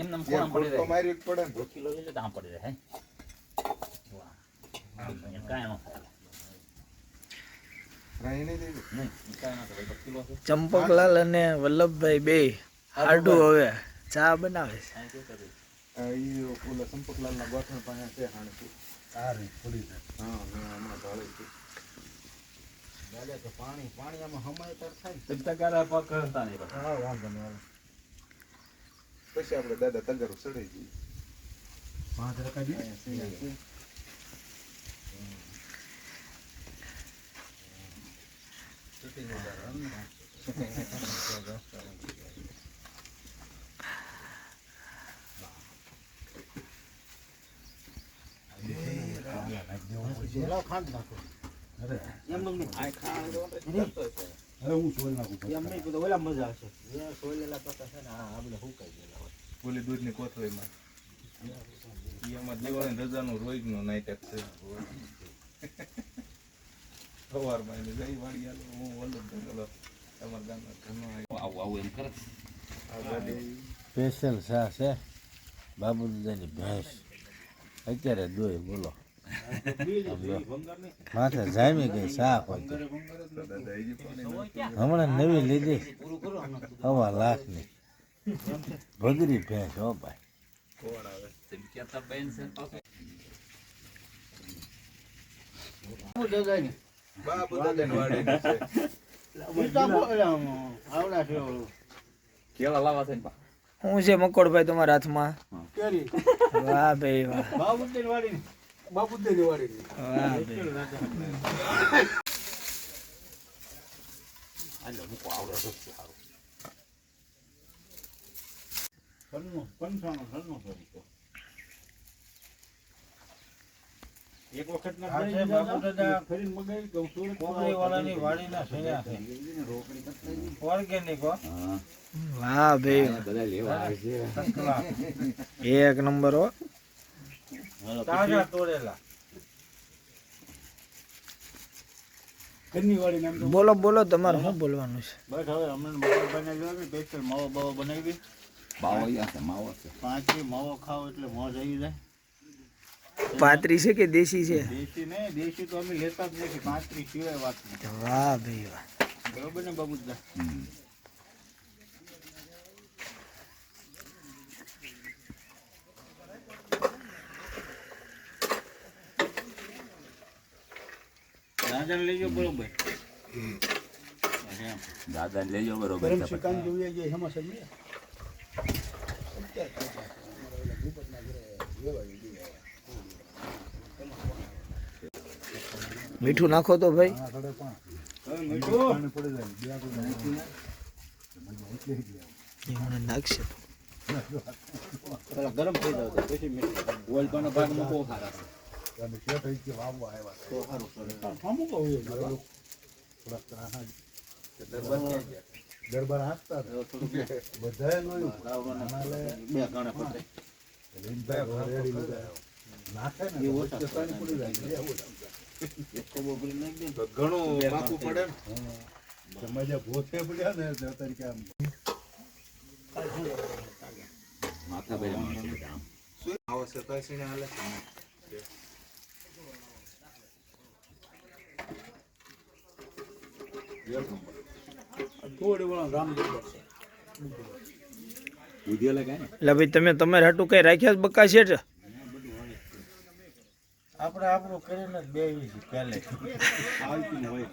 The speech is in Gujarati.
એમને આમ એક કોણ પડી રહે માર્યું જ પડે ને. કિલો લઈ લે તો આમ પડી રહે વાહ કાંઈ ન થાય. નહીં નહીં એમ ન થાય. ચંપકલાલ અને વલ્લભભાઈ બે હાડું હવે ચા બનાવે છે. કાંઈ શું આપણે દાદા ઈ ઓલા જઈએ ગોઠણ પાસે છે હાણકી. હા એમ હમણાં ઢાળી હતી. તમ તગારા પગ એમ નહીં બસ. પછી આપણે દાદા તગારું ચડાઈ જઈએ અહીંયા સિંહ છે. ઓલી દૂધની કોથળીમાં. એમાં દિવાળી રજાનું રોજનું નાટક છે. સવારમાં એને જઈ વાળી આલો. હું ઓલો ગયેલો તમારા ગામના ઘરનો આવ્યો. આવું આવું એમ કરે સ્પેશિયલ શા છે બાબુ દાદાની ભેંસ. અત્યારે દોય બોલો. માથે જામી ગઈ સાફ હોય હમણાં નવી લીધી. હવા લાખની ભગરી ભેંસ હો ભાઈ કોણ આવે તેમ કહેતા બેન છે ને કેળા લાવવા છે પા. છે મકોડભાઈ તમારા હાથમાં વાહ ભાઈ વાહ વાહ ભાઈ હાલો, મૂકો, આવડે છે સારું. એક વખત ના બાબુ દાદા ફરીને મગાવી કહું સુરત વાળાની વાડીના સયા છે? ઓર્ગેનિક હો. વાહ ભાઈ. બધા લેવા આવે છે. એક નંબર હો. તાજા તોડેલા. ઘરની બોલો બોલો તમારે શું બોલવાનું છે? બસ હવે હમણાં બનાવી જોયો સ્પેશિયલ માવો બાવો બનાવી અહીંયા છે માવો છે. માવો ખાઓ એટલે મોજ આવી જાય. પાત્રી છે કે દેશી છે? દેશી ને દેશી તો અમે લેતા જ નથી પાંત્રી સિવાય વાત વાહ ભાઈ વાહ. બરોબર ને બાબુદા લઈ જાઓ બરોબર. એમ. દાદાને લેજો બરોબર મીઠું નાખો તો ભાઈ. નાખશે ગરમ થઈ જાવ પછી ઓલપાનો ભાગ મૂકો ખારા બે ગણે પડે તો ઘણું પાકું પડે માથા માથે આમ. આવો હાલે ને. ઉધીઓ લગાય ને એટલે ભાઈ તમે તમારે હાટું કઈ રાખ્યા બકા છે આપણે આપણું કરીને જ બેસી છીએ પહેલે. આવતી હોય.